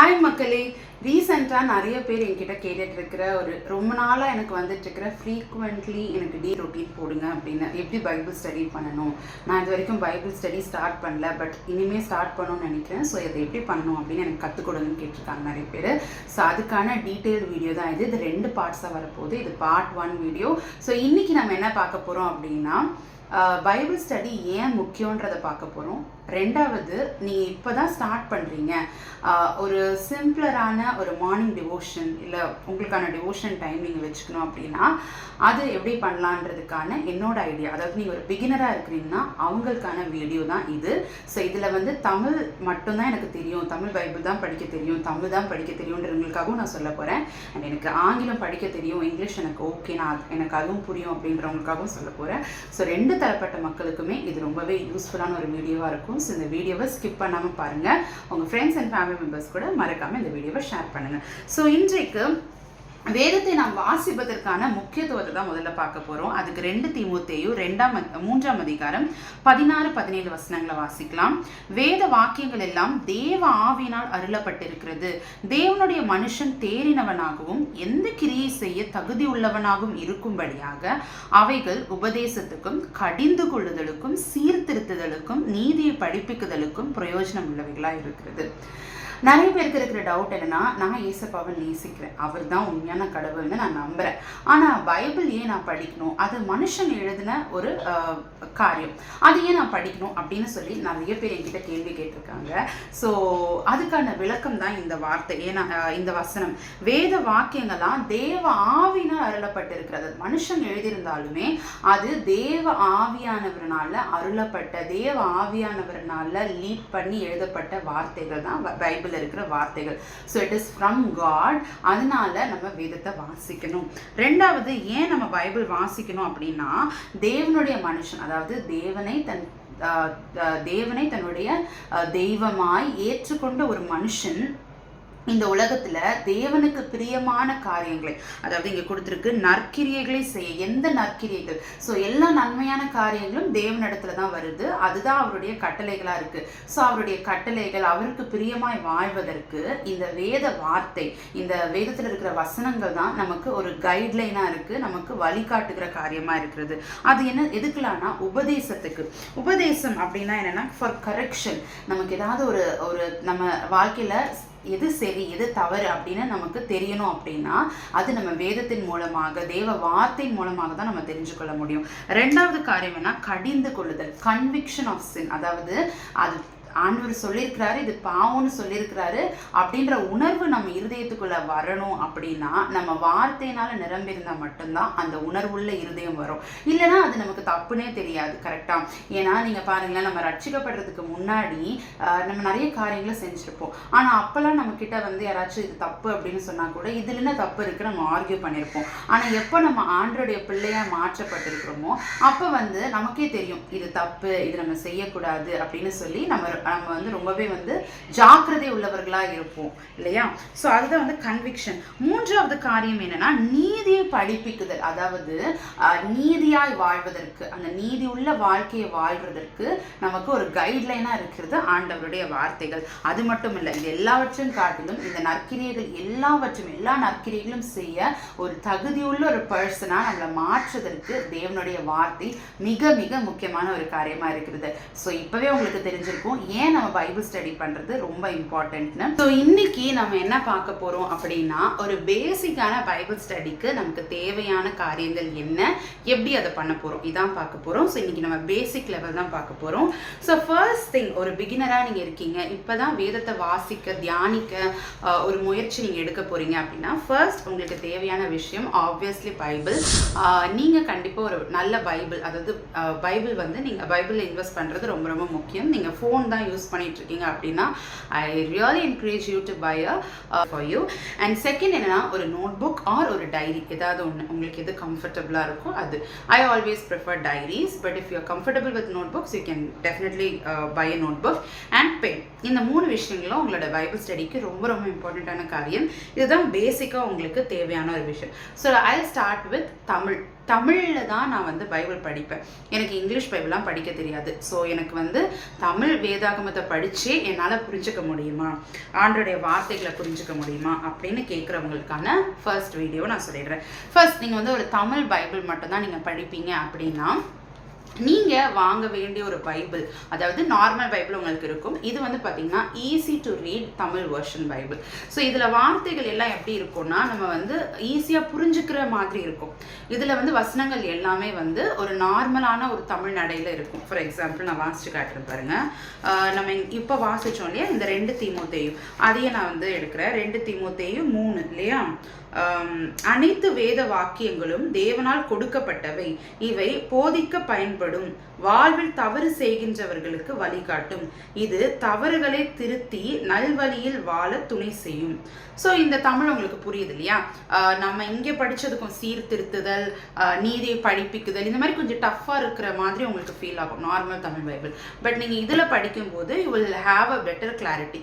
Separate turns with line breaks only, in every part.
Hi மக்களே. ரீசெண்டாக நிறைய பேர் என்கிட்ட கேட்டுட்டு இருக்கிற ஒரு ரொம்ப நாளாக எனக்கு வந்துட்டு இருக்கிற ஃப்ரீக்வெண்ட்லி எனக்கு டே ரொட்டீன் போடுங்க அப்படின்னு. எப்படி பைபிள் ஸ்டடி பண்ணணும்? நான் இது வரைக்கும் பைபிள் ஸ்டடி ஸ்டார்ட் பண்ணல பட் இனிமேல் ஸ்டார்ட் பண்ணணும்னு நினைக்கிறேன். ஸோ இதை எப்படி பண்ணணும் அப்படின்னு எனக்கு கற்றுக் கொடுங்கன்னு கேட்டிருக்காங்க நிறைய பேர். ஸோ அதுக்கான டீட்டெயில் வீடியோ தான் இது. இது ரெண்டு பார்ட்ஸாக வரப்போகுது. இது பார்ட் ஒன் வீடியோ ஸோ இன்றைக்கி நம்ம என்ன பார்க்க போகிறோம் அப்படின்னா பைபிள் ஸ்டடி ஏன் முக்கியன்றதை பார்க்க போகிறோம் ரெண்டாவது நீங்கள் இப்போ தான் ஸ்டார்ட் பண்ணுறீங்க ஒரு சிம்பிளரான ஒரு மார்னிங் டிவோஷன் இல்லை உங்களுக்கான டிவோஷன் டைம் நீங்கள் வச்சுக்கணும் அப்படின்னா அது எப்படி பண்ணலான்றதுக்கான என்னோட ஐடியா அதாவது நீங்கள் ஒரு பிகினராக இருக்கிறீங்கன்னா அவங்களுக்கான வீடியோ தான் இது. ஸோ இதில் வந்து தமிழ் மட்டும்தான் எனக்கு தெரியும். தமிழ் பைபிள் தான் படிக்க தெரியும். தமிழ் தான் படிக்க தெரியுன்றவங்களுக்காகவும் நான் சொல்ல போகிறேன் அண்ட் எனக்கு ஆங்கிலம் படிக்க தெரியும். இங்கிலீஷ் எனக்கு ஓகே நான் எனக்கு அதுவும் புரியும் அப்படின்றவங்களுக்காகவும் சொல்ல போகிறேன் ஸோ ரெண்டு தரப்பட்ட மக்களுக்குமே இது ரொம்பவே யூஸ்ஃபுல்லான ஒரு வீடியோவாக இருக்கும். ஸோ இந்த வீடியோவை ஸ்கிப் பண்ணாமல் பாருங்கள் உங்கள் ஃப்ரெண்ட்ஸ் அண்ட் ஃபேமிலி மெம்பர்ஸ் கூட மறக்காமல் இந்த வீடியோவை ஷேர் பண்ணுங்கள் ஸோ இன்றைக்கு வேதத்தை நாம் வாசிப்பதற்கான முக்கியத்துவத்தை தான் முதல்ல பார்க்க போகிறோம் அதுக்கு ரெண்டு தீமூத்தேயும் ரெண்டாம் மூன்றாம் அதிகாரம் பதினாறு பதினேழு வசனங்களை வாசிக்கலாம். வேத வாக்கியங்கள் எல்லாம் தேவ ஆவினால் அருளப்பட்டிருக்கிறது. தேவனுடைய மனுஷன் தேறினவனாகவும் எந்த கிரியை செய்ய தகுதி உள்ளவனாகவும் இருக்கும்படியாக அவைகள் உபதேசத்துக்கும் கடிந்து கொள்ளுதலுக்கும் சீர்திருத்துதலுக்கும் நீதியை படிப்பிக்குதலுக்கும் பிரயோஜனம் உள்ளவைகளாக இருக்கிறது. நிறைய பேருக்கு இருக்கிற டவுட் என்னன்னா நான் ஏசப்பாவை நேசிக்கிறேன். அவர் தான் உண்மையான கடவுள்னு நான் நம்புறேன். ஆனால் பைபிள் ஏன் நான் படிக்கணும்? அது மனுஷன் எழுதின ஒரு காரியம். அது ஏன் நான் படிக்கணும் அப்படின்னு சொல்லி நிறைய பேர் என்கிட்ட கேள்வி கேட்டிருக்காங்க. ஸோ அதுக்கான விளக்கம் தான் இந்த வார்த்தை ஏன்னா இந்த வசனம். வேத வாக்கியங்கள்லாம் தேவ ஆவினால் அருளப்பட்டிருக்கிறது. மனுஷன் எழுதியிருந்தாலுமே அது தேவ ஆவியானவரனால அருளப்பட்ட தேவ ஆவியானவரனால லீட் பண்ணி எழுதப்பட்ட வார்த்தைகள் தான் பைபிள். பைபிளில் இருக்கிற வார்த்தைகள். So it is from God அதனால நம்ம வேதத்தை வாசிக்கணும். ரெண்டாவது ஏன் நம்ம பைபிள் வாசிக்கணும் அப்படின்னா தேவனுடைய மனுஷன் அதாவது தேவனை தன் ஆஹ் தேவனை தன்னுடைய தெய்வமாய் ஏற்றுக்கொண்ட ஒரு மனுஷன் இந்த உலகத்துல தேவனுக்கு பிரியமான காரியங்களை அதாவது இங்க கொடுத்துருக்கு நற்கிரியைகளை செய்ய எந்த நற்கிரியைகள்? ஸோ எல்லா நன்மையான காரியங்களும் தேவனிடத்துல தான் வருது. அதுதான் அவருடைய கட்டளைகளா இருக்கு. ஸோ அவருடைய கட்டளைகள் அவருக்கு பிரியமாய் வாழ்வதற்கு இந்த வேத வார்த்தை இந்த வேதத்துல இருக்கிற வசனங்கள் தான் நமக்கு ஒரு கைட்லைனா இருக்கு நமக்கு வழிகாட்டுகிற காரியமா இருக்கிறது. அது என்ன எதுக்குலான்னா உபதேசத்துக்கு. உபதேசம் அப்படின்னா என்னன்னா ஃபார் கரெக்ஷன் நமக்கு ஏதாவது ஒரு ஒரு நம்ம வாழ்க்கையில எது சரி எது தவறு அப்படின்னு நமக்கு தெரியணும் அப்படின்னா அது நம்ம வேதத்தின் மூலமாக தேவ வார்த்தையின் மூலமாக தான் நம்ம தெரிஞ்சுக்கொள்ள முடியும். ரெண்டாவது காரியம் என்ன? கடிந்து கொள்ளுதல். கன்விக்ஷன் ஆஃப் சின் அதாவது அது ஆண்டவர் சொல்லியிருக்கிறாரு இது பாவம்னு சொல்லியிருக்கிறாரு அப்படின்ற உணர்வு நம்ம இருதயத்துக்குள்ள வரணும் அப்படின்னா நம்ம வார்த்தையினால நிரம்பியிருந்தா மட்டும்தான் அந்த உணர்வுள்ள இருதயம் வரும். இல்லைன்னா அது நமக்கு தப்புனே தெரியாது கரெக்டா ஏன்னா நீங்க பாருங்களேன் நம்ம ரட்சிக்கப்படுறதுக்கு முன்னாடி நம்ம நிறைய காரியங்களை செஞ்சிருப்போம். ஆனா அப்பெல்லாம் நம்ம கிட்ட வந்து யாராச்சும் இது தப்பு அப்படின்னு சொன்னா கூட இதுல என்ன தப்பு இருக்கு நம்ம ஆர்கியூ பண்ணியிருப்போம் ஆனா எப்போ நம்ம ஆண்டருடைய பிள்ளையா மாற்றப்பட்டிருக்கிறோமோ அப்போ வந்து நமக்கே தெரியும் இது தப்பு இது நம்ம செய்யக்கூடாது அப்படின்னு சொல்லி நம்ம நம்ம வந்து ரொம்பவே வந்து ஜாக்கிரதை உள்ளவர்களா இருப்போம் இல்லையா? ஸோ அதுதான் வந்து கன்விக்ஷன் மூன்றாவது காரியம் என்னன்னா நீதியை படிப்பிக்குதல் அதாவது நீதியாய் வாழ்வதற்கு அந்த நீதி உள்ள வாழ்க்கையை வாழ்வதற்கு நமக்கு ஒரு கைட்லைனா இருக்கிறது ஆண்டவருடைய வார்த்தைகள். அது மட்டும் இல்லை இது எல்லாவற்றையும் காட்டிலும் இந்த நற்கிரியைகள் எல்லாவற்றும் எல்லா நற்கிரியைகளும் செய்ய ஒரு தகுதியுள்ள ஒரு பர்சனா நம்மளை மாற்றுவதற்கு தேவனுடைய வார்த்தை மிக மிக முக்கியமான ஒரு காரியமா இருக்கிறது. ஸோ இப்பவே உங்களுக்கு தெரிஞ்சிருக்கும் ஏன் நம்ம பைபிள் ஸ்டடி பண்ணுறது ரொம்ப இம்பார்ட்டன்ட்னு? ஸோ இன்னைக்கு நம்ம என்ன பார்க்க போகிறோம் அப்படின்னா ஒரு பேசிக்கான பைபிள் ஸ்டடிக்கு நமக்கு தேவையான காரியங்கள் என்ன? எப்படி அதை பண்ண போகிறோம் இதான் பார்க்க போகிறோம் ஸோ இன்னைக்கு நம்ம பேசிக் லெவல் தான் பார்க்க போகிறோம் ஸோ ஃபர்ஸ்ட் திங் ஒரு பிகினராக நீங்கள் இருக்கீங்க. இப்போ தான் வேதத்தை வாசிக்க தியானிக்க ஒரு முயற்சி நீங்கள் எடுக்க போகிறீங்க அப்படின்னா ஃபர்ஸ்ட் உங்களுக்கு தேவையான விஷயம் ஆப்வியஸ்லி பைபிள். நீங்கள் கண்டிப்பாக ஒரு நல்ல பைபிள் அதாவது பைபிள் வந்து நீங்கள் பைபிளில் இன்வெஸ்ட் பண்ணுறது ரொம்ப ரொம்ப முக்கியம். நீங்கள் ஃபோன் தான் யூஸ் பண்ணிட்டு இருக்கீங்க அப்படின்னா I really encourage you to buy for you and second என்னன்னா ஒரு நோட் புக் ஆர் ஒரு டைரி ஏதாவது ஒன்று உங்களுக்கு எது கம்ஃபர்டபுளாக இருக்கோ அது. I always prefer diaries but if you comfortable with notebooks you can definitely buy a notebook and pen இந்த மூணு விஷயங்களும் உங்களோட பைபிள் ஸ்டடிக்கு ரொம்ப ரொம்ப இம்பார்ட்டண்ட்டான காரியம். இதுதான் பேசிக்காக உங்களுக்கு தேவையான ஒரு விஷயம். So I start with Tamil தமிழில் தான் நான் வந்து பைபிள் படிப்பேன். எனக்கு இங்கிலீஷ் பைபிள்லாம் படிக்க தெரியாது. ஸோ எனக்கு வந்து தமிழ் வேதாகமத்தை படித்து என்னால் புரிஞ்சுக்க முடியுமா? ஆண்டோடைய வார்த்தைகளை புரிஞ்சுக்க முடியுமா? அப்படின்னு கேட்குறவங்களுக்கான ஃபர்ஸ்ட் வீடியோ நான் சொல்லிடுறேன். ஃபர்ஸ்ட் நீங்கள் வந்து ஒரு தமிழ் பைபிள் மட்டும்தான் நீங்கள் படிப்பீங்க அப்படின்னா நீங்கள் வாங்க வேண்டிய ஒரு பைபிள் அதாவது நார்மல் பைபிள் உங்களுக்கு இருக்கும். இது வந்து பார்த்திங்கன்னா easy to read Tamil version Bible. So இதில் வார்த்தைகள் எல்லாம் எப்படி இருக்கும்னா நம்ம வந்து ஈஸியாக புரிஞ்சுக்கிற மாதிரி இருக்கும். இதில் வந்து வசனங்கள் எல்லாமே வந்து ஒரு நார்மலான ஒரு தமிழ் நடையில் இருக்கும். ஃபார் எக்ஸாம்பிள் நான் வாசிச்சு காட்டுறேன் பாருங்கள் நம்ம இப்போ வாசிச்சோம் இல்லையா? இந்த ரெண்டு தீமோத்தேயும் அதையே நான் வந்து எடுக்கிறேன். ரெண்டு தீமோத்தேயும் மூணு இல்லையா? அனைத்து வேத வாக்கியங்களும் தேவனால் கொடுக்கப்பட்டவை. இவை போதிக்க பயன்படும். வாழ்வில் தவறு செய்கின்றவர்களுக்கு வழிகாட்டும். இது தவறுகளை திருத்தி நல்வழியில் வாழ துணை செய்யும். ஸோ இந்த தமிழ் உங்களுக்கு புரியுது இல்லையா நம்ம இங்கே படிச்சதுக்கும் சீர்திருத்துதல் நீதியை படிப்பிக்குதல் இந்த மாதிரி கொஞ்சம் டஃப்பாக இருக்கிற மாதிரி உங்களுக்கு ஃபீல் ஆகும் நார்மல் தமிழ் பைபிள். பட் நீங்கள் இதில் படிக்கும்போது you will have a better clarity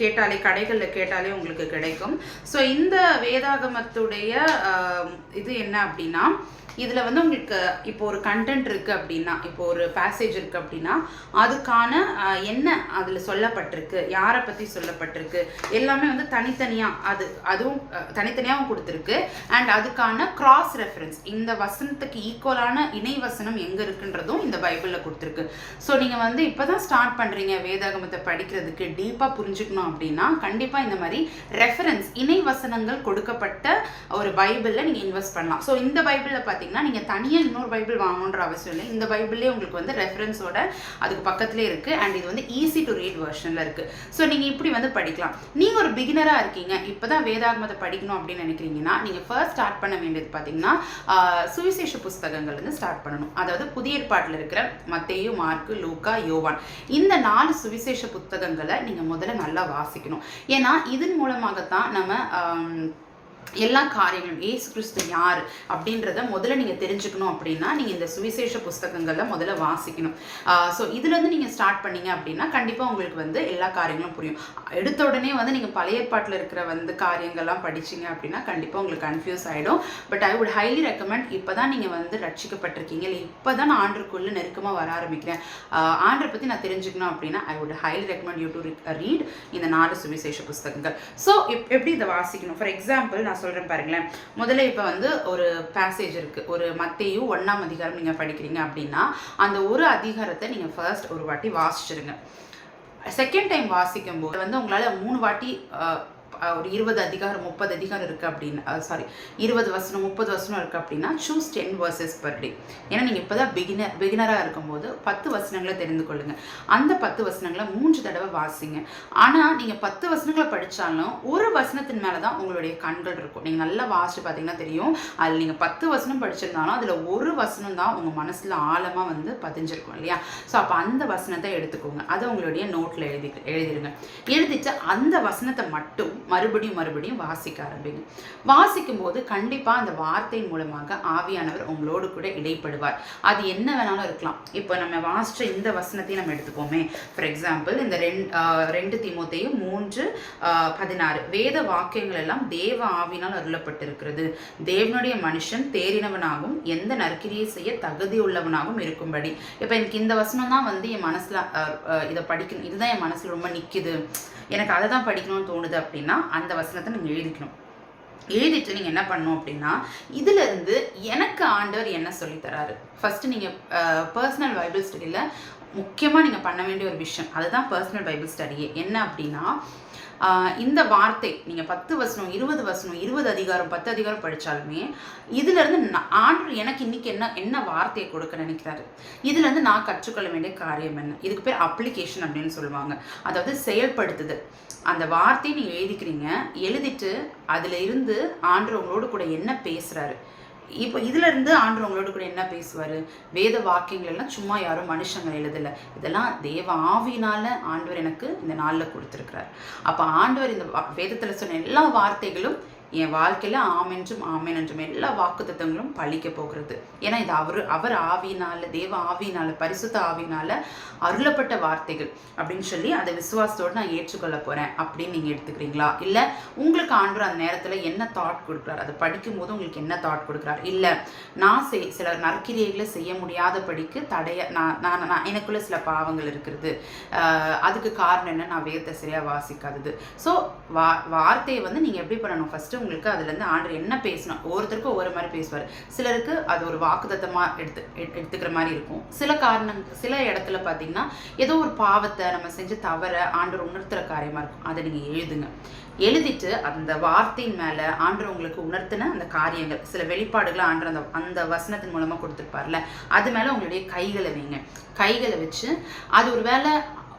கேட்டாலே கடைகளில் கேட்டாலே உங்களுக்கு கிடைக்கும். ஸோ இந்த வேதாகமத்துடைய ஆஹ் இது என்ன அப்படின்னா இதில் வந்து உங்களுக்கு இப்போ ஒரு கண்டென்ட் இருக்குது அப்படின்னா இப்போ ஒரு பேசேஜ் இருக்குது அப்படின்னா அதுக்கான என்ன அதில் சொல்லப்பட்டிருக்கு யாரை பற்றி சொல்லப்பட்டிருக்கு எல்லாமே வந்து தனித்தனியாக அது அதுவும் தனித்தனியாகவும் கொடுத்துருக்கு. அண்ட் அதுக்கான கிராஸ் ரெஃபரன்ஸ் இந்த வசனத்துக்கு ஈக்குவலான இணை வசனம் எங்கே இருக்குன்றதும் இந்த பைபிளில் கொடுத்துருக்கு. ஸோ நீங்கள் வந்து இப்போ தான் ஸ்டார்ட் பண்ணுறீங்க வேதாகமத்தை படிக்கிறதுக்கு டீப்பாக புரிஞ்சுக்கணும் அப்படின்னா கண்டிப்பாக இந்த மாதிரி ரெஃபரன்ஸ் இணை வசனங்கள் கொடுக்கப்பட்ட ஒரு பைபிளில் நீங்கள் இன்வெஸ்ட் பண்ணலாம். ஸோ இந்த பைபிளில் பார்த்தீங்கன்னா நீங்கள் தனியாக இன்னொரு பைபிள் வாங்கணுன்ற அவசியம் இல்லை. இந்த பைபிள்லேயே உங்களுக்கு வந்து ரெஃபரன்ஸோட அதுக்கு பக்கத்துலேயே இருக்குது அண்ட் இது வந்து ஈஸி டு ரீட் வெர்ஷனில் இருக்குது ஸோ நீங்கள் இப்படி வந்து படிக்கலாம். நீங்கள் ஒரு பிகினராக இருக்கீங்க. இப்போ தான் வேதாகமத்தை படிக்கணும் அப்படின்னு நினைக்கிறீங்கன்னா நீங்கள் ஃபர்ஸ்ட் ஸ்டார்ட் பண்ண வேண்டியது பார்த்தீங்கன்னா சுவிசேஷ புஸ்தகங்கள் வந்து ஸ்டார்ட் பண்ணணும். அதாவது புதிய ஏற்பாட்டில் இருக்கிற மத்தேயு மார்க்கு லூக்கா யோவான். இந்த நாலு சுவிசேஷ புத்தகங்களை நீங்கள் முதல்ல நல்லா வாசிக்கணும். ஏன்னா இதன் மூலமாகத்தான் நம்ம எல்லா காரியங்களும் ஏசு கிறிஸ்து யார்? அப்படின்றத முதல்ல நீங்கள் தெரிஞ்சுக்கணும் அப்படின்னா நீங்கள் இந்த சுவிசேஷ புஸ்தகங்களில் முதல்ல வாசிக்கணும். ஸோ இதுலேருந்து நீங்கள் ஸ்டார்ட் பண்ணீங்க அப்படின்னா கண்டிப்பாக உங்களுக்கு வந்து எல்லா காரியங்களும் புரியும். எடுத்த உடனே வந்து நீங்கள் பழைய ஏற்பாட்டில் இருக்கிற வந்து காரியங்கள்லாம் படிச்சீங்க அப்படின்னா கண்டிப்பாக உங்களுக்கு கன்ஃபியூஸ் ஆகிடும் but I would highly recommend இப்போ தான் நீங்கள் வந்து ரட்சிக்கப்பட்டிருக்கீங்க. இல்லை இப்போ தான் நான் ஆண்டுக்குள்ளே நெருக்கமாக வர ஆரம்பிக்கிறேன். ஆண்டரை பற்றி நான் தெரிஞ்சுக்கணும் அப்படின்னா I would highly recommend you to read இந்த நாலு சுவிசேஷ புஸ்தகங்கள். ஸோ எப்படி இதை வாசிக்கணும்? ஃபார் எக்ஸாம்பிள் நான் சொல்கிறேன் பாருங்களேன். முதல்ல இப்போ வந்து ஒரு பேசேஜ் இருக்குது ஒரு மத்தையும் ஒன்றாம் அதிகாரம் நீங்கள் படிக்கிறீங்க அப்படின்னா அந்த ஒரு அதிகாரத்தை நீங்கள் ஃபர்ஸ்ட் ஒரு வாட்டி வாசிச்சிருங்க. செகண்ட் டைம் வாசிக்கும் போது வந்து உங்களால் மூணு வாட்டி ஒரு இருபது அதிகாரம் முப்பது அதிகாரம் இருக்குது அப்படின்னு சாரி இருபது வசனம் முப்பது வசனம் இருக்குது அப்படின்னா choose ten verses per day ஏன்னா நீங்கள் இப்போ தான் பிகினர் பிகினராக இருக்கும்போது பத்து வசனங்களை தெரிந்து கொள்ளுங்கள் அந்த பத்து வசனங்களை மூன்று தடவை வாசிங்க. ஆனால் நீங்கள் பத்து வசனங்களை படித்தாலும் ஒரு வசனத்தின் மேலே தான் உங்களுடைய கண்கள் இருக்கும். நீங்கள் நல்லா வாசிச்சு பார்த்தீங்கன்னா தெரியும். அதில் நீங்கள் பத்து வசனம் படிச்சிருந்தாலும் அதில் ஒரு வசனம் தான் உங்கள் மனசில் ஆழமாக வந்து பதிஞ்சிருக்கும் இல்லையா? ஸோ அப்போ அந்த வசனத்தை எடுத்துக்கோங்க. அதை உங்களுடைய நோட்டில் எழுதி எழுதிடுங்க எழுதிட்டு அந்த வசனத்தை மட்டும் மறுபடியும் மறுபடியும் வாசிக்க ஆரம்பிங்க. வாசிக்கும் போது கண்டிப்பாக அந்த வார்த்தையின் மூலமாக ஆவியானவர் உங்களோடு கூட இடைப்படுவார். அது என்ன வேணாலும் இருக்கலாம். இப்போ நம்ம வாசிச்ச இந்த வசனத்தையும் நம்ம எடுத்துப்போமே. ஃபார் எக்ஸாம்பிள் இந்த ரெண்டு ரெண்டு திமுத்தையும் மூன்று பதினாறு. வேத வாக்கியங்கள் எல்லாம் தேவ ஆவினால் அருளப்பட்டிருக்கிறது. தேவனுடைய மனுஷன் தேறினவனாகவும் எந்த நற்கிரியை செய்ய தகுதி உள்ளவனாகவும் இருக்கும்படி. இப்போ எனக்கு இந்த வசனம் தான் வந்து என் மனசில் இதை படிக்கணும். இதுதான் என் மனசில் ரொம்ப நிற்கிது எனக்கு அதை தான் படிக்கணும்னு தோணுது அப்படின்னா அந்த வசனத்தை நீங்கள் எழுதிக்கணும். எழுதிட்டு நீங்கள் என்ன பண்ணணும் அப்படின்னா இதிலிருந்து எனக்கு ஆண்டவர் என்ன சொல்லித் ஃபஸ்ட்டு நீங்கள் பர்சனல் பைபிள் ஸ்டடியில் முக்கியமாக நீங்கள் பண்ண வேண்டிய ஒரு விஷயம். அதுதான் பர்சனல் பைபிள் ஸ்டடியே என்ன அப்படின்னா இந்த வார்த்தை நீங்கள் பத்து வசனம் இருபது வசனம் இருபது அதிகாரம் பத்து அதிகாரம் படித்தாலுமே இதுலேருந்து நான் எனக்கு இன்னைக்கு என்ன என்ன வார்த்தையை கொடுக்க நினைக்கிறாரு? இதுலேருந்து நான் கற்றுக்கொள்ள வேண்டிய காரியம் என்ன? இதுக்கு பேர் அப்ளிகேஷன் அப்படின்னு சொல்லுவாங்க. அதாவது செயல்படுத்துதல். அந்த வார்த்தையை நீங்கள் எழுதிக்கிறீங்க எழுதிட்டு அதில் இருந்து ஆண்டு உங்களோடு கூட என்ன பேசுகிறாரு இப்போ இதுல இருந்து ஆண்டவர் உங்களோட கூட என்ன பேசுவார்? வேத வாக்கியங்கள் எல்லாம் சும்மா யாரும் மனுஷங்க எழுதலை. இதெல்லாம் தேவ ஆவினால் ஆண்டவர் எனக்கு இந்த நாளில் கொடுத்துருக்கிறார். அப்போ ஆண்டவர் இந்த வேதத்தில் வேதத்துல சொன்ன எல்லா வார்த்தைகளும் என் வாழ்க்கையில் ஆமென்றும் ஆமென் என்றும் எல்லா வாக்குத்தங்களும் பழிக்க போகிறது. ஏன்னா இது அவர் அவர் ஆவியினால தேவ ஆவியினால பரிசுத்த ஆவியினால அருளப்பட்ட வார்த்தைகள். அப்படின்னு சொல்லி அதை விசுவாசத்தோடு நான் ஏற்றுக்கொள்ள போகிறேன் அப்படின்னு நீங்கள் எடுத்துக்கிறீங்களா? இல்லை உங்களுக்கு ஆண்டவர் அந்த நேரத்தில் என்ன தாட் கொடுக்குறாரு? அதை படிக்கும்போது உங்களுக்கு என்ன தாட் கொடுக்குறாரு? இல்லை நான் செய் சில நற்கிரியைகளை செய்ய முடியாதபடிக்கு தடைய நான் நான் நான் எனக்குள்ளே சில பாவங்கள் இருக்கிறது. அதுக்கு காரணம் என்ன? நான் வேதத்தை சரியாக வாசிக்காதது. ஸோ வா வார்த்தையை வந்து நீங்கள் எப்படி பண்ணணும்? ஃபஸ்ட்டு உங்களுக்கு அதுலேருந்து ஆண்டர் என்ன பேசணும் ஒவ்வொருத்தருக்கும் ஒவ்வொரு மாதிரி பேசுவார். சிலருக்கு அது ஒரு வாக்குதத்தமாக எடுத்து எடுத்துக்கிற மாதிரி இருக்கும். சில காரணம் சில இடத்துல பார்த்தீங்கன்னா ஏதோ ஒரு பாவத்தை நம்ம செஞ்சு தவற ஆண்டவர் உணர்த்துற காரியமாக இருக்கும். அதை நீங்கள் எழுதுங்க. எழுதிட்டு அந்த வார்த்தையின் மேலே ஆண்டர் உங்களுக்கு உணர்த்தின அந்த காரியங்கள் சில வெளிப்பாடுகளை ஆண்டர் அந்த அந்த வசனத்தின் மூலமாக கொடுத்துருப்பார்ல அது மேலே உங்களுடைய கைகளை வைங்க. கைகளை வச்சு அது ஒரு வேளை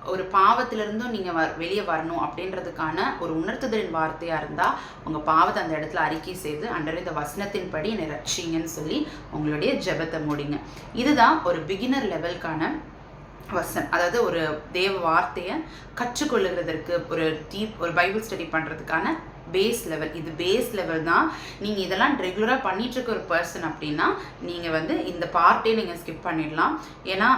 ஒரு பாவத்திலிருந்தும் நீங்கள் வ வெளியே வரணும் அப்படின்றதுக்கான ஒரு உணர்த்துதலின் வார்த்தையாக இருந்தால் உங்கள் பாவத்தை அந்த இடத்துல அறிக்கை செய்து அண்டர் இந்த வசனத்தின்படி என்னை ரட்சிங்கன்னு சொல்லி உங்களுடைய ஜெபத்தை மூடிங்க. இதுதான் ஒரு பிகினர் லெவலுக்கான வசன் அதாவது ஒரு தேவ வார்த்தையை கற்றுக்கொள்ளுகிறதற்கு ஒரு டீப் ஒரு பைபிள் ஸ்டடி பண்ணுறதுக்கான பேஸ் லெவல் இது பேஸ் லெவல் தான். நீங்கள் இதெல்லாம் ரெகுலராக பண்ணிகிட்ருக்க ஒரு பர்சன் அப்படின்னா நீங்கள் வந்து இந்த பார்ட்டே நீங்கள் ஸ்கிப் பண்ணிடலாம். ஏன்னா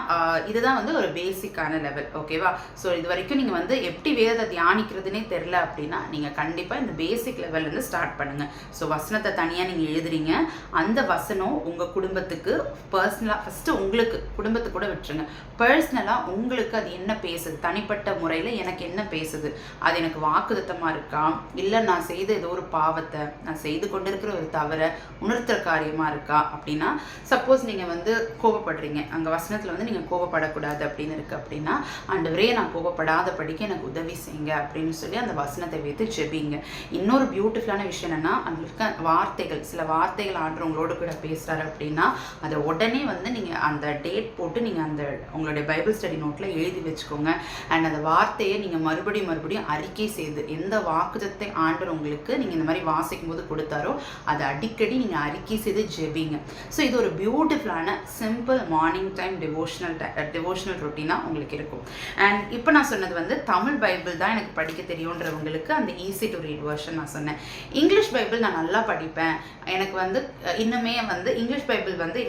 இதுதான் வந்து ஒரு பேசிக்கான லெவல் ஓகேவா ஸோ இது வரைக்கும் நீங்கள் வந்து எப்படி வேதத்தை தியானிக்கிறதுனே தெரில அப்படின்னா நீங்கள் கண்டிப்பாக இந்த பேசிக் லெவல்லேருந்து ஸ்டார்ட் பண்ணுங்கள் ஸோ வசனத்தை தனியாக நீங்கள் எழுதுறீங்க. அந்த வசனம் உங்கள் குடும்பத்துக்கு பர்சனலாக ஃபஸ்ட்டு உங்களுக்கு குடும்பத்துக்கு கூட விட்டுருங்க. பர்சனலாக உங்களுக்கு அது என்ன பேசுது? தனிப்பட்ட முறையில் எனக்கு என்ன பேசுது? அது எனக்கு வாக்குதத்தமாக இருக்கா? இல்லை நான் நான் செய்த ஏதோ ஒரு பாவத்தை நான் செய்து கொண்டிருக்கிற ஒரு தவறை உணர்த்துற காரியமாக இருக்கா அப்படின்னா சப்போஸ் நீங்கள் வந்து கோபப்படுறீங்க. அங்கே வசனத்தில் வந்து நீங்கள் கோபப்படக்கூடாது அப்படின்னு இருக்கு அப்படின்னா ஆண்டவரே நான் கோபப்படாத படிக்க எனக்கு உதவி செய்யுங்க அப்படின்னு சொல்லி அந்த வசனத்தை வைத்து ஜெபிங்க. இன்னொரு பியூட்டிஃபுல்லான விஷயம் என்னென்னா அங்க இருக்க வார்த்தைகள் சில வார்த்தைகள் ஆண்டு கூட பேசுகிறாரு அப்படின்னா அதை உடனே வந்து நீங்கள் அந்த டேட் போட்டு நீங்கள் அந்த உங்களுடைய பைபிள் ஸ்டடி நோட்டில் எழுதி வச்சுக்கோங்க. அண்ட் அந்த வார்த்தையை நீங்கள் மறுபடியும் மறுபடியும் அறிக்கை செய்து எந்த வாக்குதத்தை ஆண்டவர் உங்களுக்கு நீங்கள் இந்த மாதிரி வாசிக்கும் போது கொடுத்தாரோ அதை அடிக்கடி நீங்கள் அறிக்கை செய்து ஜெபிங்க. ஸோ இது ஒரு பியூட்டிஃபுல்லான simple morning time devotional devotional ரொட்டீனாக உங்களுக்கு இருக்கும். அண்ட் இப்போ நான் சொன்னது வந்து தமிழ் பைபிள் தான் எனக்கு படிக்க தெரியுன்றவங்களுக்கு அந்த ஈஸி டு ரீட் வெர்ஷன் நான் சொன்னேன். இங்கிலீஷ் பைபிள் நான் நல்லா படிப்பேன். எனக்கு வந்து இன்னுமே வந்து இங்கிலீஷ் பைபிள் வந்து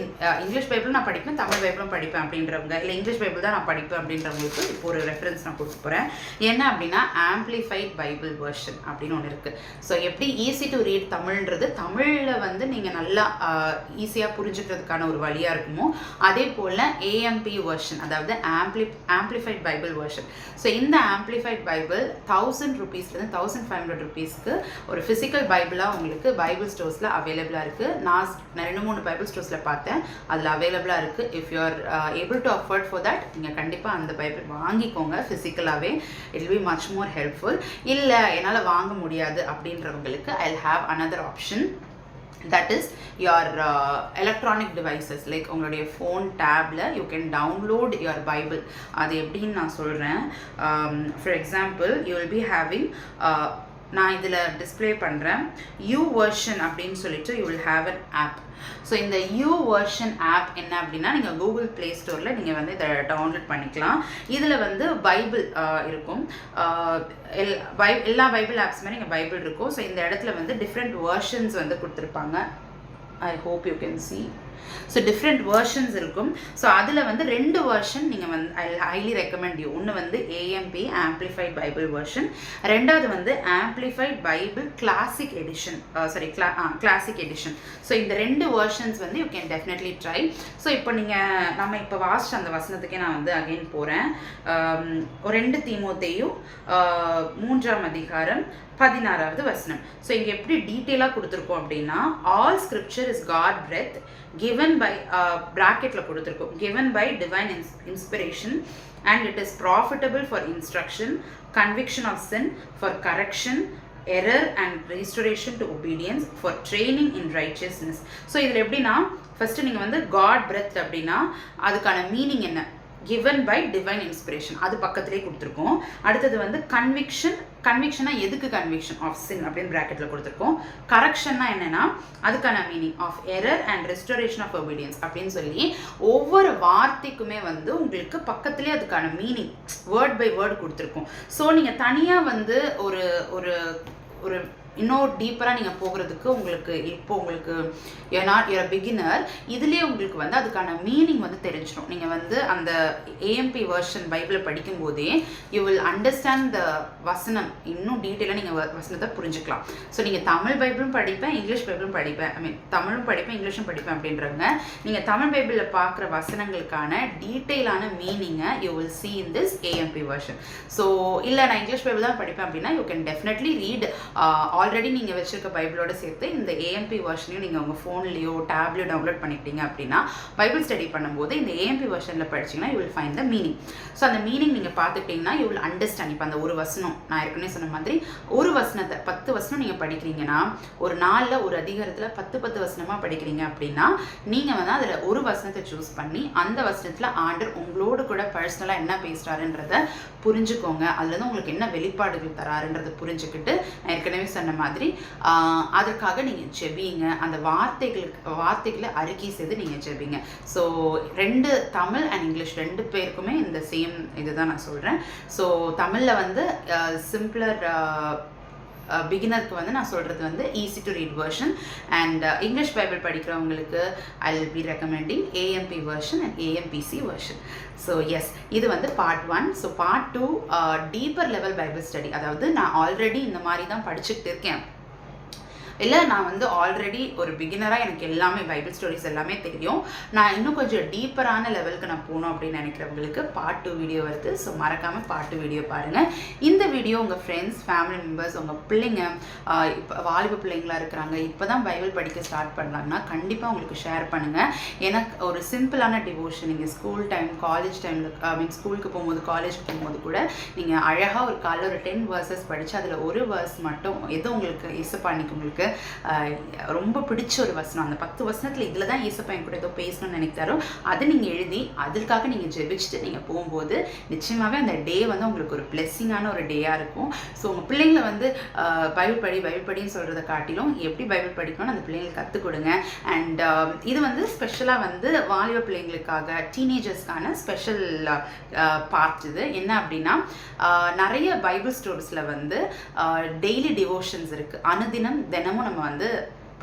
இங்கிலீஷ் பைபிள் நான் படிப்பேன் தமிழ் பைபிளும் படிப்பேன் அப்படின்றவங்க இல்லை இங்கிலீஷ் பைபிள் தான் நான் படிப்பேன் அப்படின்றவங்களுக்கு இப்போ ஒரு ரெஃபரன்ஸ் நான் கொடுக்க போகிறேன் என்ன அப்படின்னா ஆம்ப்ளிஃபைட் பைபிள் வெர்ஷன் அப்படின்னு ஒன்று இருக்குது ஸோ எப்படி ஈஸி டு ரீட் தமிழ்ன்றது? தமிழில் வந்து நீங்கள் நல்லா ஈஸியாக புரிஞ்சுக்கிறதுக்கான ஒரு வழியாக இருக்குமோ? அதே போல் ஏஎம்பி வெர்ஷன் அதாவது ampli amplified Bible version so இந்த ஆம்ப்ளிஃபைட் பைபிள் தௌசண்ட் ருபீஸ்லேருந்து தௌசண்ட் ஃபைவ் ஹண்ட்ரட் ருபீஸ்க்கு ஒரு ஃபிசிக்கல் பைபிளாக உங்களுக்கு பைபிள் ஸ்டோர்ஸில் அவைலபிளாக இருக்குது நான் ரெண்டு மூணு பைபிள் ஸ்டோர்ஸில் பார்த்தேன். அதில் அவைலபிளாக இருக்குது if you are able to afford for that நீங்கள் கண்டிப்பாக அந்த பைபிள் வாங்கிக்கோங்க. ஃபிசிக்கலாகவே it be much more helpful இல்லை என்னால் வாங்க முடியாது. அப்படின்றவங்களுக்கு I have another option that is your electronic devices like உங்களுடைய ஃபோன் டேப்பில் you can download your Bible அது எப்படின்னு நான் சொல்கிறேன் for example you will be having நான் இதில் டிஸ்ப்ளே பண்ணுறேன் யூ வெர்ஷன் அப்படின்னு சொல்லிட்டு you will have an app so இந்த யூ வெர்ஷன் ஆப் என்ன அப்படின்னா நீங்கள் கூகுள் ப்ளே ஸ்டோரில் நீங்கள் வந்து இதை டவுன்லோட் பண்ணிக்கலாம். இதில் வந்து பைபிள் இருக்கும். எல் பை எல்லா பைபிள் ஆப்ஸுமே நீங்கள் பைபிள் இருக்கும். ஸோ இந்த இடத்துல வந்து டிஃப்ரெண்ட் வெர்ஷன்ஸ் வந்து கொடுத்துருப்பாங்க. I hope you can see so different versions இருக்கும். ஸோ அதில் வந்து ரெண்டு வெர்ஷன் நீங்கள் வந்து ஐ ஹைலி ரெக்கமெண்ட் யூ ஒன்று வந்து ஏஎம்பி ஆம்ப்ளிஃபைட் பைபிள் வெர்ஷன் ரெண்டாவது வந்து amplified Bible classic edition sorry cla classic edition so இந்த ரெண்டு வெர்ஷன்ஸ் வந்து you can definitely try so இப்போ நீங்கள் நம்ம இப்போ வாஸ்ட் அந்த வசனத்துக்கே நான் வந்து அகைன் போகிறேன் ஒரு um, ரெண்டு தீமோத்தையும் uh, மூன்றாம் அதிகாரம் பதினாறாவது வசனம். ஸோ இங்கே எப்படி டீட்டெயிலாக கொடுத்துருக்கோம் அப்படின்னா all scripture is God breath given by ப்ராக்கெட்டில் கொடுத்துருக்கோம். Given by divine ins inspiration and it is profitable for instruction conviction of sin for correction error and restoration to obedience for training in righteousness so இதில் எப்படின்னா first நீங்கள் வந்து God breadth அப்படின்னா அதுக்கான meaning என்ன? Given by divine inspiration அது பக்கத்துலேயே கொடுத்துருக்கோம். அடுத்தது வந்து கன்விக்ஷன் கன்விக்ஷனா எதுக்கு கன்விக்ஷன் ஆஃப் சின் அப்படின்னு ப்ராக்கெட்டில் கொடுத்துருக்கோம். கரெக்ஷன்னா என்னன்னா அதுக்கான meaning of error and restoration of obedience அப்படின்னு சொல்லி ஒவ்வொரு வார்த்தைக்குமே வந்து உங்களுக்கு பக்கத்துலேயே அதுக்கான மீனிங் வேர்ட் பை வேர்ட் கொடுத்துருக்கோம். ஸோ நீங்கள் தனியாக வந்து ஒரு ஒரு ஒரு இன்னும் டீப்பராக நீங்கள் போகிறதுக்கு உங்களுக்கு இப்போ உங்களுக்கு you not you're a beginner இதுலேயே உங்களுக்கு வந்து அதுக்கான மீனிங் வந்து தெரிஞ்சிடும் நீங்கள் வந்து அந்த ஏஎம்பி வெர்ஷன் பைபிளை படிக்கும்போதே யூ வில் அண்டர்ஸ்டாண்ட் த வசனம். இன்னும் டீட்டெயிலாக நீங்கள் வசனத்தை புரிஞ்சுக்கலாம். ஸோ நீங்கள் தமிழ் பைபிளும் படிப்பேன் இங்கிலீஷ் பைபிளும் படிப்பேன். ஐ மீன் தமிழும் படிப்பேன் இங்கிலீஷும் படிப்பேன் அப்படின்றவங்க நீங்கள் தமிழ் பைபிளில் பார்க்குற வசனங்களுக்கான டீட்டெயிலான மீனிங்கை you will see in this AMP version so இல்லை நான் இங்கிலீஷ் பைபிள் தான் படிப்பேன் அப்படின்னா you can definitely read already நீங்கள் வச்சுருக்க பைபிளோட சேர்த்து இந்த ஏஎம்பி வெர்ஷனையும் நீங்கள் உங்கள் ஃபோன்லேயோ டேப்லையோ டவுன்லோட் பண்ணிக்கிட்டீங்க அப்படின்னா பைபிள் ஸ்டடி பண்ணும்போது இந்த ஏஎம்பி வெர்ஷனில் படிச்சிங்கன்னா you will find the meaning so அந்த மீனிங் நீங்கள் பார்த்துக்கிட்டிங்கன்னா யூ வில் அண்டர்ஸ்டாண்ட் இப்போ அந்த ஒரு வசனம் நான் ஏற்கனவே சொன்ன மாதிரி ஒரு வசனத்தை பத்து வசனம் நீங்கள் படிக்கிறீங்கன்னா ஒரு நாளில் ஒரு அதிகாரத்தில் பத்து பத்து வசனமாக படிக்கிறீங்க அப்படின்னா நீங்கள் வந்து அதில் ஒரு வசனத்தை சூஸ் பண்ணி அந்த வசனத்தில் ஆண்டர் உங்களோடு கூட பர்சனலாக என்ன பேசுகிறாருன்றத புரிஞ்சுக்கோங்க. அதுலேருந்து உங்களுக்கு என்ன வெளிப்பாடுகள் தராருன்றதை புரிஞ்சுக்கிட்டு நான் ஏற்கனவே சொன்ன மாதிரி அதற்காக நீங்கள் ஜெபிங்க. அந்த வார்த்தைகளுக்கு வார்த்தைகளை அறிக்கை செய்து நீங்கள் ஜெபிங்க. ஸோ ரெண்டு தமிழ் அண்ட் இங்கிலீஷ் ரெண்டு பேருக்குமே இந்த சேம் இதுதான் நான் சொல்கிறேன் ஸோ தமிழில் வந்து சிம்பிளர் பிகினருக்கு வந்து நான் சொல்கிறது வந்து easy to read version and English Bible படிக்கிறவங்களுக்கு I will be recommending AMP version and AMPC version so yes இது வந்து part one so part two deeper level Bible study அதாவது நான் ஆல்ரெடி இந்த மாதிரி தான் படிச்சுக்கிட்டு இருக்கேன். இல்லை நான் வந்து ஆல்ரெடி ஒரு பிகினராக எனக்கு எல்லாமே பைபிள் ஸ்டோரிஸ் எல்லாமே தெரியும். நான் இன்னும் கொஞ்சம் டீப்பரான லெவலுக்கு நான் போகணும் அப்படின்னு நினைக்கிறவங்களுக்கு பார்ட் டூ வீடியோ வருது. ஸோ மறக்காமல் பார்ட் டூ வீடியோ பாருங்கள் இந்த வீடியோ உங்கள் ஃப்ரெண்ட்ஸ் ஃபேமிலி மெம்பர்ஸ் உங்கள் பிள்ளைங்க இப்போ வாலிப பிள்ளைங்களா இருக்கிறாங்க இப்போ தான் பைபிள் படிக்க ஸ்டார்ட் பண்ணாங்கன்னா கண்டிப்பாக உங்களுக்கு ஷேர் பண்ணுங்கள் எனக்கு ஒரு சிம்பிளான டிவோஷன் நீங்கள் ஸ்கூல் டைம் காலேஜ் டைமில் ஐ மீன் ஸ்கூலுக்கு போகும்போது காலேஜ் போகும்போது கூட நீங்கள் அழகாக ஒரு காலைல ஒரு டென் வேர்சஸ் படித்து அதில் ஒரு வேர்ஸ் மட்டும் எது உங்களுக்கு இசப்பா உங்களுக்கு ரொம்ப பிடிச்ச ஒரு வசனம். அந்த பத்து வசனத்தில் இதில் தான் ஈசப்பா என் கூட ஏதோ பேசணும்னு நினைக்கிறாரோ அதை நீங்கள் எழுதி அதற்காக நீங்கள் ஜெபிச்சுட்டு நீங்கள் போகும்போது நிச்சயமாகவே அந்த டே வந்து உங்களுக்கு ஒரு பிளெஸ்ஸிங்கான ஒரு டேயாக இருக்கும். ஸோ உங்கள் பிள்ளைங்களை வந்து பைபிள் படி பைபிள் படின்னு சொல்கிறத காட்டிலும் எப்படி பைபிள் படிக்கணும்னு அந்த பிள்ளைங்களுக்கு கற்றுக் கொடுங்க. அண்ட் இது வந்து ஸ்பெஷலாக வந்து வாலிப பிள்ளைங்களுக்காக டீனேஜர்ஸ்க்கான ஸ்பெஷல் பார்ட் இது. என்ன அப்படின்னா நிறைய பைபிள் ஸ்டோர்ஸில் வந்து டெய்லி டிவோஷன்ஸ் இருக்குது அனுதினம் தினமும் நம்ம வந்து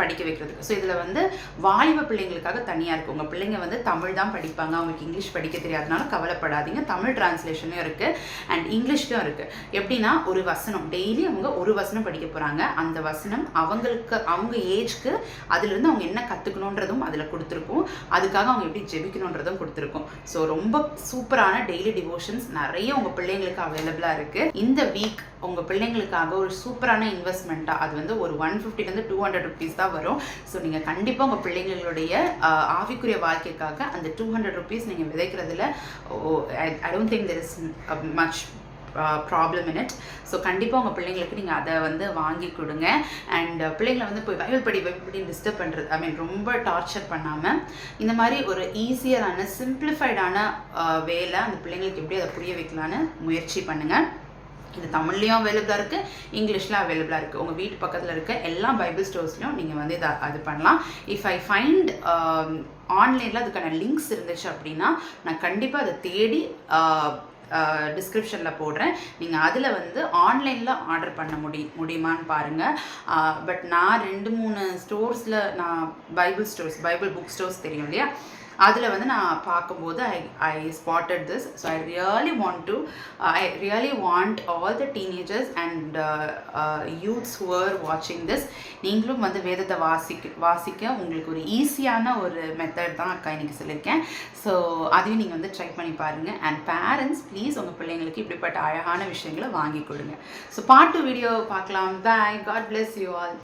படிக்க வைக்கிறதுக்கு. ஸோ இதில் வந்து வாலிப பிள்ளைங்களுக்காக தனியாக இருக்குது உங்கள் பிள்ளைங்க வந்து தமிழ் தான் படிப்பாங்க. அவங்களுக்கு இங்கிலீஷ் படிக்க தெரியாதனால கவலைப்படாதீங்க. தமிழ் டிரான்ஸ்லேஷனும் இருக்குது அண்ட் இங்கிலீஷ்லையும் இருக்குது எப்படின்னா ஒரு வசனம். டெய்லி அவங்க ஒரு வசனம் படிக்க போகிறாங்க அந்த வசனம் அவங்களுக்கு அவங்க ஏஜ்க்கு அதுலேருந்து அவங்க என்ன கற்றுக்கணுன்றதும் அதில் கொடுத்துருக்கோம். அதுக்காக அவங்க எப்படி ஜெபிக்கணுன்றதும் கொடுத்துருக்கோம். ஸோ ரொம்ப சூப்பரான டெய்லி டிவோஷன்ஸ் நிறைய உங்கள் பிள்ளைங்களுக்கு அவைலபிளாக இருக்குது இந்த வீக் உங்கள் பிள்ளைங்களுக்காக ஒரு சூப்பரான இன்வெஸ்ட்மெண்ட்டாக அது வந்து ஒரு ஒன் ஃபிஃப்டிலேருந்து டூ ஹண்ட்ரட் ருபீஸ் தான் வரும். ஸோ நீங்கள் கண்டிப்பாக உங்கள் பிள்ளைங்களுடைய ஆவிக்குரிய வாழ்க்கைக்காக அந்த டூ ஹண்ட்ரட் ருபீஸ் நீங்கள் விதைக்கிறதுல I don't think there is much problem in it so கண்டிப்பாக உங்கள் பிள்ளைங்களுக்கு நீங்கள் அதை வந்து வாங்கி கொடுங்க. அண்ட் பிள்ளைங்களை வந்து போய் பைபிள் படி பைபிள் படி டிஸ்டர்ப் பண்ணுறது ஐ மீன் ரொம்ப டார்ச்சர் பண்ணாமல் இந்த மாதிரி ஒரு ஈஸியரான சிம்பிளிஃபைடான வேலை அந்த பிள்ளைங்களுக்கு எப்படி அதை புரிய வைக்கலான்னு முயற்சி பண்ணுங்கள் இது தமிழ்லேயும் அவைலபிளாக இருக்குது இங்கிலீஷ்லாம் அவைலபிளாக இருக்குது உங்கள் வீட்டு பக்கத்தில் இருக்க எல்லா பைபிள் ஸ்டோர்ஸ்லையும் நீங்கள் வந்து இதை அது பண்ணலாம். இஃப் ஐ ஃபைண்ட் ஆன்லைனில் அதுக்கான லிங்க்ஸ் இருந்துச்சு அப்படின்னா நான் கண்டிப்பாக அதை தேடி டிஸ்கிரிப்ஷனில் போடுறேன். நீங்கள் அதில் வந்து ஆன்லைனில் ஆர்டர் பண்ண முடி முடியுமான்னு பாருங்கள் பட் நான் ரெண்டு மூணு ஸ்டோர்ஸில் நான் Bible stores Bible book stores தெரியும் இல்லையா? அதில் வந்து நான் பார்க்கும்போது I I spotted this so I really want to I really want all the teenagers and youths who're வாட்சிங் திஸ் நீங்களும் வந்து வேதத்தை வாசிக்க வாசிக்க உங்களுக்கு ஒரு ஈஸியான ஒரு மெத்தட் தான் அக்கா இன்னைக்கு சொல்லியிருக்கேன். ஸோ அதையும் நீங்கள் வந்து ட்ரை பண்ணி பாருங்கள் அண்ட் பேரண்ட்ஸ் ப்ளீஸ் உங்கள் பிள்ளைங்களுக்கு இப்படிப்பட்ட அழகான விஷயங்களை வாங்கி கொடுங்க. ஸோ பாட்டு வீடியோ பார்க்கலாம். Bye God bless you all